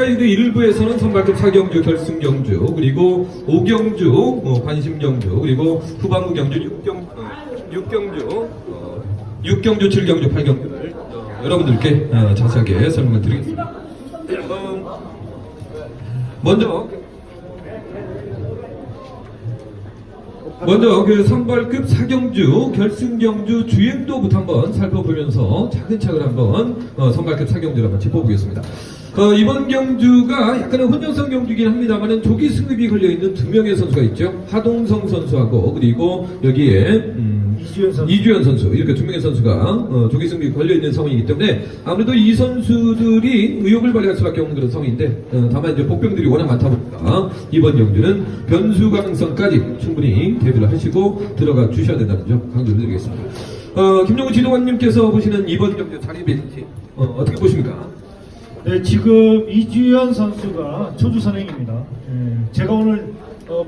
마찬가지로 1부에서는 선발급 4경주 결승 경주 그리고 5경주 어, 관심 경주 그리고 후반부 경주 6경 어, 6경주 어, 6경주 7경주 8경주를 어, 여러분들께 어, 자세하게 설명을 드리겠습니다. 어, 먼저 먼저 그 선발급 4경주 결승 경주 주행도부터 한번 살펴보면서 차근차근 한번 어, 선발급 4경주를 한번 짚어보겠습니다. 어, 이번 경주가 약간의 혼전성 경주긴 합니다만은 조기 승급이 걸려있는 두 명의 선수가 있죠. 하동성 선수하고 그리고 여기에 음, 이주연 선수. 이주연 선수 이렇게 두 명의 선수가 어, 조기 승급이 걸려있는 상황이기 때문에 아무래도 이 선수들이 의욕을 발휘할 수밖에 없는 그런 상황인데 어, 다만 이제 복병들이 워낙 많다 보니까 이번 경주는 변수 가능성까지 충분히 대비를 하시고 들어가 주셔야 된다는 점 강조를 드리겠습니다. 어, 김용우 지도관님께서 보시는 이번 경주 자리 배치 어, 어떻게 보십니까? 네, 지금 이주연 선수가 초주 선행입니다. 예, 제가 오늘 어,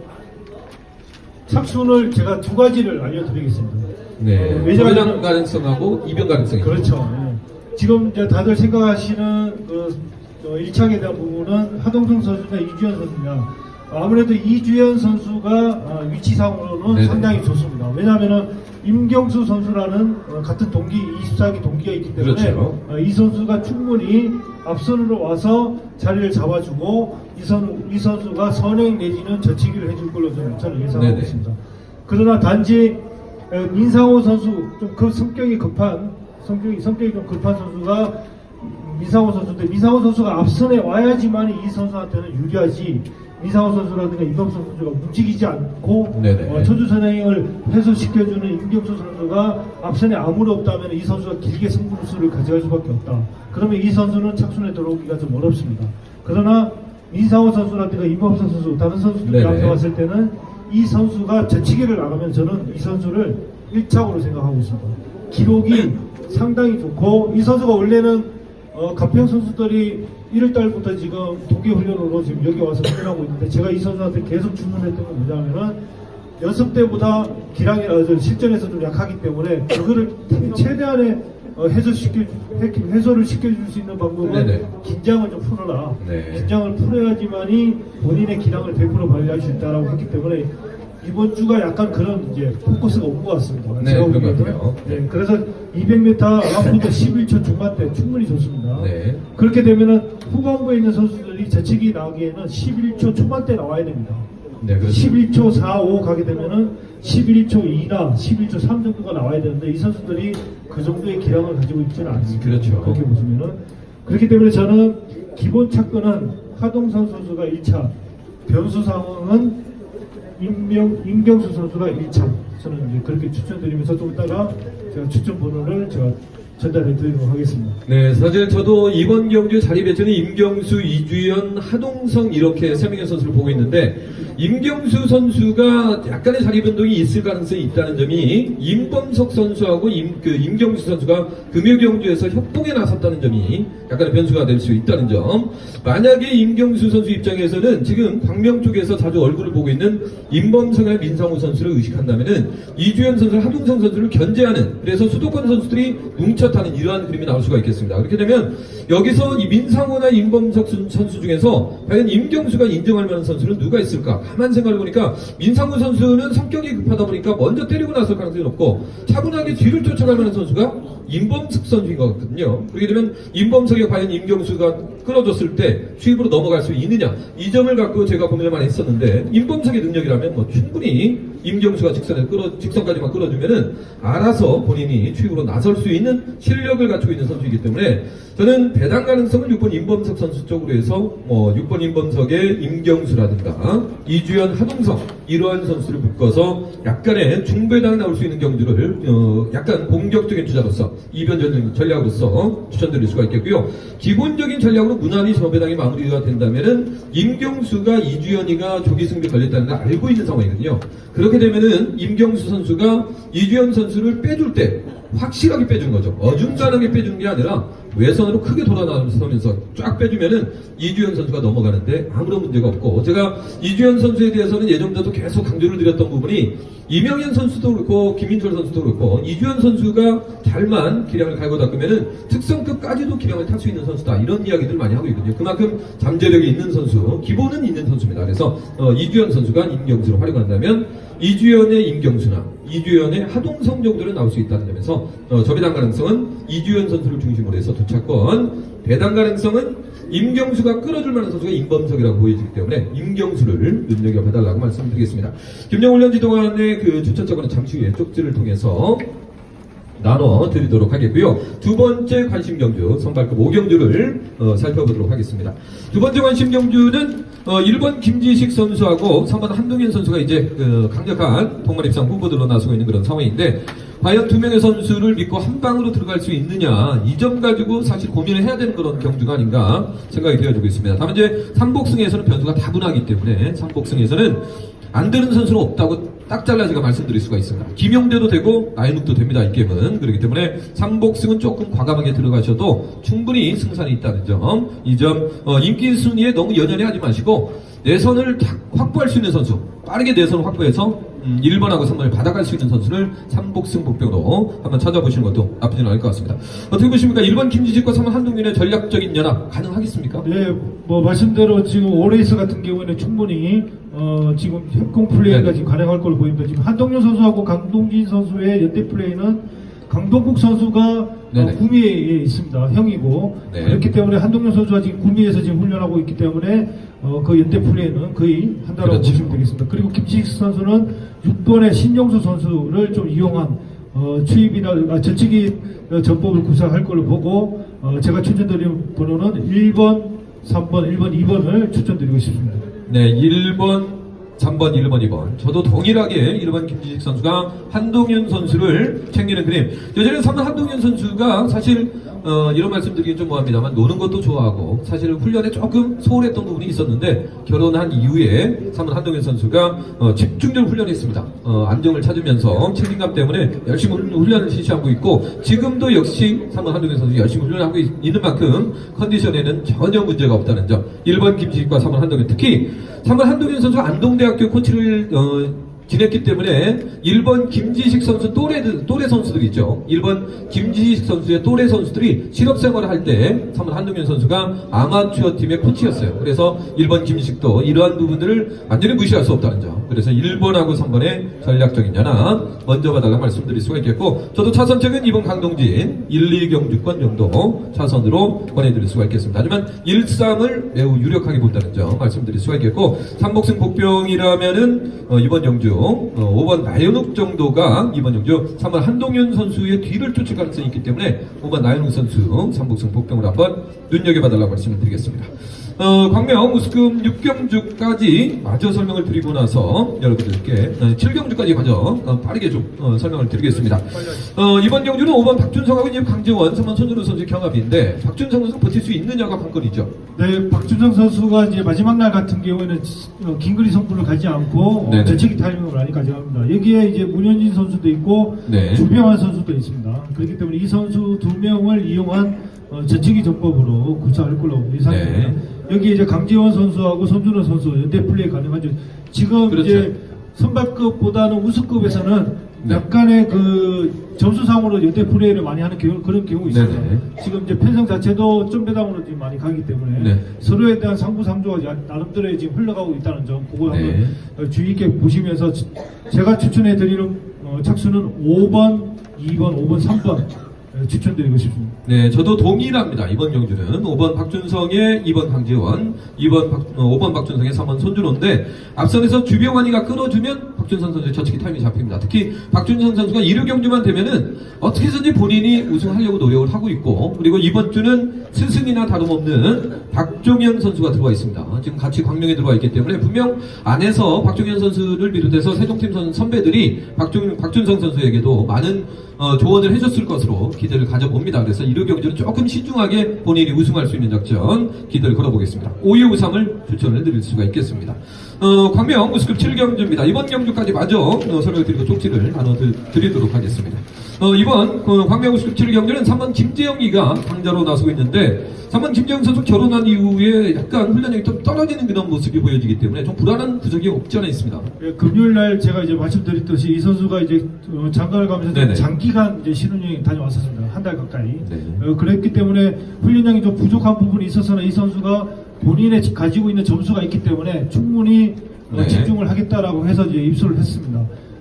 착순을 제가 두 가지를 알려드리겠습니다. 네, 어, 왜냐하면 소매장 가능성하고 이변 가능성이 그렇죠. 예. 지금 이제 다들 생각하시는 그 어, 1차에 대한 부분은 하동성 선수나 이주연 선수냐. 아무래도 이주연 선수가 어, 위치상으로는 네네. 상당히 좋습니다. 왜냐하면은 임경수 선수라는 어, 같은 동기 24기 동기가 있기 때문에 그렇죠. 어, 이 선수가 충분히 앞선으로 와서 자리를 잡아주고 이, 선, 이 선수가 선행 내지는 저치기를 해줄 걸로 저는, 저는 예상하고 네네. 있습니다. 그러나 단지 어, 민상호 선수 좀 그 성격이 급한 성격이 성격이 좀 급한 선수가 민상호 선수인데 민상호 선수가 앞선에 와야지만 이 선수한테는 유리하지 민상호 선수라든가 이범수 선수가 움직이지 않고 네네. 어, 초주 선행을 해소시켜주는 임경수 선수가 앞선에 아무리 없다면 이 선수가 길게 승부수를 가져갈 수밖에 없다. 그러면 이 선수는 착순에 들어오기가 좀 어렵습니다. 그러나 민상호 선수라든가 이범수 선수 다른 선수들이 네네. 앞에 왔을 때는 이 선수가 저치기를 나가면 저는 이 선수를 1차으로 생각하고 있습니다. 기록이 상당히 좋고 이 선수가 원래는 어, 갑평 선수들이 1월 달부터 지금 동계 훈련으로 지금 여기 와서 훈련하고 있는데 제가 이 선수한테 계속 주문했던 건 뭐냐면은 연습 때보다 기량이 어, 저 실전에서 좀 약하기 때문에 그거를 최대한의 어, 해소시켜 해- 해소를 시켜줄 수 있는 방법은 네네. 긴장을 좀 풀어라. 네. 긴장을 풀어야지만이 본인의 기량을 100% 발휘할 수 있다라고 했기 때문에 이번 주가 약간 그런 이제 포커스가 온 것 같습니다. 네, 제가 그런 것 보기에는. 같아요. 네, 그래서 200m 앞으로도 11초 중반대 충분히 좋습니다. 네. 그렇게 되면은 후반부에 있는 선수들이 재치기 나기에는 11초 초반대 나와야 됩니다. 네, 그렇죠. 11초 4, 5 가게 되면은 11초 2나 11초 3 정도가 나와야 되는데 이 선수들이 그 정도의 기량을 가지고 있지는 않습니다. 그렇죠. 그렇게 보시면은 그렇기 때문에 저는 기본 차권은 하동선 선수가 1차, 변수 상황은 임명, 임경수 선수가 1차. 저는 이제 그렇게 추천드리면서 좀 이따가 제가 추천 번호를 제가 전달해 드리도록 하겠습니다. 네, 사실 저도 이번 경주 자리 배치는 임경수, 이주연, 하동성 이렇게 세 명의 선수를 보고 있는데 임경수 선수가 약간의 자리 변동이 있을 가능성이 있다는 점이 임범석 선수하고 임, 그 임경수 선수가 금요 경주에서 협동에 나섰다는 점이 약간의 변수가 될 수 있다는 점. 만약에 임경수 선수 입장에서는 지금 광명 쪽에서 자주 얼굴을 보고 있는 임범석이나 민상우 선수를 의식한다면은 이주연 선수, 하동성 선수를 견제하는 그래서 수도권 선수들이 뭉 쳤다는 이러한 그림이 나올 수가 있겠습니다. 그렇게 되면 여기서 이 민상우나 임범석 선- 선수 중에서 과연 임경수가 인정할 만한 선수는 누가 있을까? 가만 생각해 보니까 민상우 선수는 성격이 급하다 보니까 먼저 때리고 나설 가능성이 높고 차분하게 뒤를 쫓아갈 만한 선수가 임범석 선수인 것 같거든요. 그렇게 되면 임범석이 과연 임경수가 끌어줬을 때 수입으로 넘어갈 수 있느냐 이 점을 갖고 제가 고민을 많이 했었는데 임범석의 능력이라면 뭐 충분히 임경수가 직선에 끌어 직선까지만 끌어주면은 알아서 본인이 추입으로 나설 수 있는 실력을 갖추고 있는 선수이기 때문에 저는 배당 가능성은 6번 임범석 선수 쪽으로 해서 뭐 6번 임범석의 임경수라든가 이주연 하동석 이러한 선수를 묶어서 약간의 중배당 나올 수 있는 경주를 어, 약간 공격적인 주자로서 이변 전- 전략으로서 추천드릴 수가 있겠고요. 기본적인 전략으로 무난히 저배당이 마무리가 된다면은 임경수가 이주연이가 조기 승비 걸렸다는 걸 알고 있는 상황이거든요. 그렇게 되면은 임경수 선수가 이주연 선수를 빼줄 때 확실하게 빼준 거죠. 어중간하게 빼준 게 아니라 외선으로 크게 돌아나서면서 쫙 빼주면은 이주연 선수가 넘어가는데 아무런 문제가 없고 제가 이주연 선수에 대해서는 예전부터도 계속 강조를 드렸던 부분이 이명현 선수도 그렇고 김민철 선수도 그렇고 이주연 선수가 잘만 기량을 갈고 닦으면은 특성급까지도 기량을 탈 수 있는 선수다 이런 이야기들 많이 하고 있거든요. 그만큼 잠재력이 있는 선수, 기본은 있는 선수입니다. 그래서 어, 이주연 선수가 임경수로 활용한다면 이주연의 임경수나 이주연의 하동성 정도는 나올 수 있다는 점에서 어, 저배당 가능성은 이주연 선수를 중심으로 해서 두 차권, 배당 가능성은 임경수가 끌어줄 만한 선수가 임범석이라고 보여지기 때문에 임경수를 눈여겨봐달라고 말씀드리겠습니다. 김영훈 연지동안의 그 주차차고는 잠시 후에 쪽지를 통해서 나눠 드리도록 하겠고요. 두 번째 관심 경주 선발급 5경주를 어, 살펴보도록 하겠습니다. 두 번째 관심 경주는 어, 1번 김지식 선수하고 3번 한동현 선수가 이제 그 강력한 동반 입상 후보들로 나서고 있는 그런 상황인데 과연 두 명의 선수를 믿고 한 방으로 들어갈 수 있느냐 이 점 가지고 사실 고민을 해야 되는 그런 경주가 아닌가 생각이 되어지고 있습니다. 다만 이제 삼복승에서는 변수가 다분하기 때문에 삼복승에서는 안 되는 선수는 없다고 딱 잘라 제가 말씀드릴 수가 있습니다. 김용대도 되고 나인욱도 됩니다. 이 게임은 그렇기 때문에 삼복승은 조금 과감하게 들어가셔도 충분히 승산이 있다는 점, 이점 어, 인기 순위에 너무 연연해 하지 마시고 내선을 다 확보할 수 있는 선수, 빠르게 내선을 확보해서 음, 1번하고 3번을 받아갈 수 있는 선수를 삼복승 복병으로 한번 찾아보시는 것도 나쁘진 않을 것 같습니다. 어떻게 보십니까? 1번 김지직과 3번 한동민의 전략적인 연합 가능하겠습니까? 네, 뭐 말씀대로 지금 오레이스 같은 경우에는 충분히 어, 지금 협공 플레이가 네. 지금 가능할 걸로 보입니다. 지금 한동현 선수하고 강동진 선수의 연대 플레이는 강동국 선수가 네네. 어, 구미에 있습니다. 형이고 네. 그렇기 때문에 한동현 선수가 지금 구미에서 지금 훈련하고 있기 때문에 어, 그 연대 플레이는 거의 한다고 그렇죠. 보시면 되겠습니다. 그리고 김치익 선수는 6번의 신영수 선수를 좀 이용한 어, 추입이나 아, 저치기 어, 전법을 구사할 걸로 보고 어, 제가 추천드리는 번호는 1번, 3번, 1번, 2번을 추천드리고 싶습니다. 네, 1번, 3번, 1번, 2번. 저도 동일하게 1번 김지식 선수가 한동현 선수를 챙기는 그림. 여전히 3번 한동현 선수가 사실 어, 이런 말씀 드리긴 좀 뭐합니다만 노는 것도 좋아하고 사실은 훈련에 조금 소홀했던 부분이 있었는데 결혼한 이후에 3번 한동현 선수가 어, 집중적으로 훈련했습니다. 어, 안정을 찾으면서 책임감 때문에 열심히 훈- 훈련을 실시하고 있고 지금도 역시 3번 한동현 선수 열심히 훈련하고 있- 있는 만큼 컨디션에는 전혀 문제가 없다는 점. 1번 김지식과 3번 한동현 특히 3번 한동현 선수가 안동대학 교 코치를 어, 지냈기 때문에 1번 김지식 선수 또래, 또래 선수들 있죠. 1번 김지식 선수의 또래 선수들이 실업 생활을 할 때 3번 한동현 선수가 아마추어 팀의 코치였어요. 그래서 1번 김지식도 이러한 부분들을 완전히 무시할 수 없다는 점. 그래서 1번하고 3번의 전략적인 연합 먼저 봐달라 말씀드릴 수가 있겠고 저도 차선책은 2번 강동진 1, 2경주권 정도 차선으로 보내드릴 수가 있겠습니다. 하지만 1, 3을 매우 유력하게 본다는 점 말씀드릴 수가 있겠고 삼복승 복병이라면은 어, 이번 영주 어, 5번 나연욱 정도가 이번 영주 3번 한동현 선수의 뒤를 쫓을 가능성이 있기 때문에 5번 나연욱 선수 삼복승 복병을 한번 눈여겨봐달라고 말씀을 드리겠습니다. 어, 광명 우스금 6경주까지 마저 설명을 드리고 나서 여러분들께 7경주까지 마저 어, 빠르게 좀 어, 설명을 드리겠습니다. 어, 이번 경주는 5번 박준성하고 이제 강재원, 3번 손준호 선수의 경합인데 박준성 선수 버틸 수 있느냐가 관건이죠. 네, 박준성 선수가 이제 마지막 날 같은 경우에는 어, 긴거리 성분을 가지 않고 네네. 어, 재치기 타이밍을 많이 가져갑니다. 여기에 이제 문현진 선수도 있고 네. 주병환 선수도 있습니다. 그렇기 때문에 이 선수 두 명을 이용한 어, 재치기 전법으로 구사할 걸로 예상됩니다. 네. 여기 이제 강지원 선수하고 손준호 선수 연대 플레이 가능하죠. 지금 그렇죠. 이제 선발급보다는 우승급에서는 네. 약간의 그 점수상으로 연대 플레이를 많이 하는 경우, 그런 경우 있습니다. 네네. 지금 이제 편성 자체도 점배당으로 지금 많이 가기 때문에 네. 서로에 대한 상부상조가 야- 나름대로 지금 흘러가고 있다는 점 그거 네. 한번 어, 주의 있게 보시면서 지- 제가 추천해 드리는 어, 착수는 5번, 2번, 5번, 3번 추천드리고 싶습니다. 네, 저도 동일합니다. 이번 경주는 5번 박준성의 2번 강재원, 2번 박, 어, 5번 박준성의 3번 손준호인데 앞선에서 주병환이가 끌어주면 박준성 선수의 저치기 타임이 잡힙니다. 특히 박준성 선수가 1호 경주만 되면은 어떻게 해서든지 본인이 우승하려고 노력을 하고 있고 그리고 이번 주는 스승이나 다름없는 박종현 선수가 들어와 있습니다. 지금 같이 광명에 들어와 있기 때문에 분명 안에서 박종현 선수를 비롯해서 세종팀 선, 선배들이 박종, 박준성 선수에게도 많은 어, 조언을 해줬을 것으로 기대 기대를 가져봅니다. 그래서 이루 경주는 조금 신중하게 본인이 우승할 수 있는 작전 기대를 걸어보겠습니다. 5위 우삼을 추천을 드릴 수가 있겠습니다. 어, 광명 우스급 7경주입니다. 이번 경주까지 마저 어, 설명드리고 쪽지를 나눠드리도록 하겠습니다. 어, 이번 그 광명 우스급 7경주는 3번 김재영이가 강자로 나서고 있는데 3번 김재영 선수 결혼한 이후에 약간 훈련량이 좀 떨어지는 그런 모습이 보여지기 때문에 좀 불안한 구석이 없지 않아 있습니다. 예, 금요일 날 제가 이제 말씀드렸듯이 이 선수가 이제 어, 장가를 가면서 네네. 장기간 이제 신혼여행 다녀왔었습니다. 한 달 가까이. 네. 어, 그랬기 때문에 훈련량이 좀 부족한 부분이 있어서는 이 선수가 본인의 지- 가지고 있는 점수가 있기 때문에 충분히 어, 네. 집중을 하겠다라고 해서 이제 입소를 했습니다.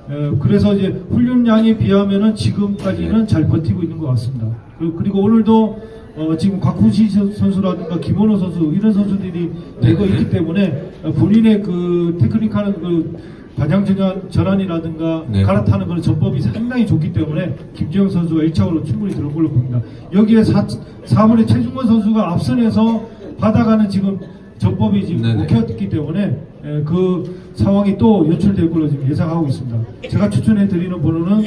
어, 그래서 이제 훈련량에 비하면은 지금까지는 네. 잘 버티고 있는 것 같습니다. 그- 그리고 오늘도 어, 지금 곽훈시 선- 선수라든가 김원호 선수 이런 선수들이 대거 네. 있기 때문에 어, 본인의 그 테크닉하는 그 반향 전환, 전환이라든가 네. 갈아타는 그런 전법이 상당히 좋기 때문에 김재영 선수가 1차로 충분히 들어올 걸로 봅니다. 여기에 4, 4번의 최중건 선수가 앞선에서 받아가는 지금 전법이 지금 네네. 먹혔기 때문에 에, 그 상황이 또 연출될 걸로 지금 예상하고 있습니다. 제가 추천해 드리는 번호는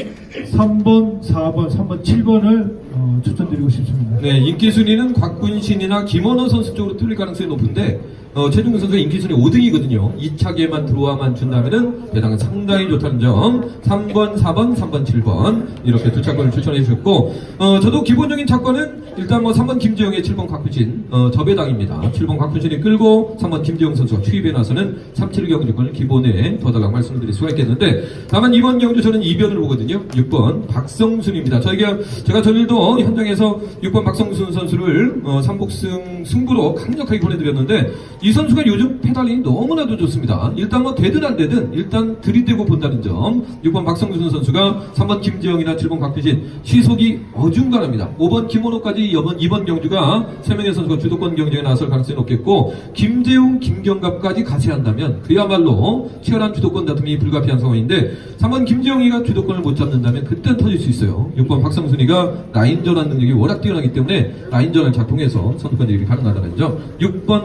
3번, 4번, 3번, 7번을 어, 추천드리고 싶습니다. 네, 인기 순위는 곽군신이나 김원호 선수 쪽으로 뚫릴 가능성이 높은데 어, 최중근 선수가 인기 순위 5등이거든요. 2차계만 들어와만 준다면은 배당은 상당히 좋다는 점. 3번, 4번, 3번, 7번 이렇게 두 차권을 추천해 주셨고 어, 저도 기본적인 차권은 일단 뭐 3번 김재영의 7번 곽군신 어, 저배당입니다. 7번 곽군신이 끌고 3번 김재영 선수가 추입해 나서는 37 경주권을 기본에 더 달라고 말씀드릴 수가 있겠는데 다만 이번 경주 저는 이변을 보거든요. 6번 박성순입니다. 저희가 제가 전일도 현장에서 6번 박성순 선수를 어, 삼복승 승부로 강력하게 보내드렸는데 이 선수가 요즘 페달링이 너무나도 좋습니다. 일단 뭐 되든 안 되든 일단 들이대고 본다는 점. 6번 박성순 선수가 3번 김재영이나 7번 곽규진 시속이 어중간합니다. 5번 김원호까지 이번, 이번 경주가 3명의 선수가 주도권 경쟁에 나설 가능성이 높겠고 김재웅, 김경갑까지 같이 한다면 그야말로 치열한 주도권 다툼이 불가피한 상황인데 3번 김재영이가 주도권을 못 잡는다면 그때는 터질 수 있어요. 6번 박성순이가 라인 전환 능력이 워낙 뛰어나기 때문에 라인 전환을 작동해서 선두권 대결이 가능하다는 점. 6번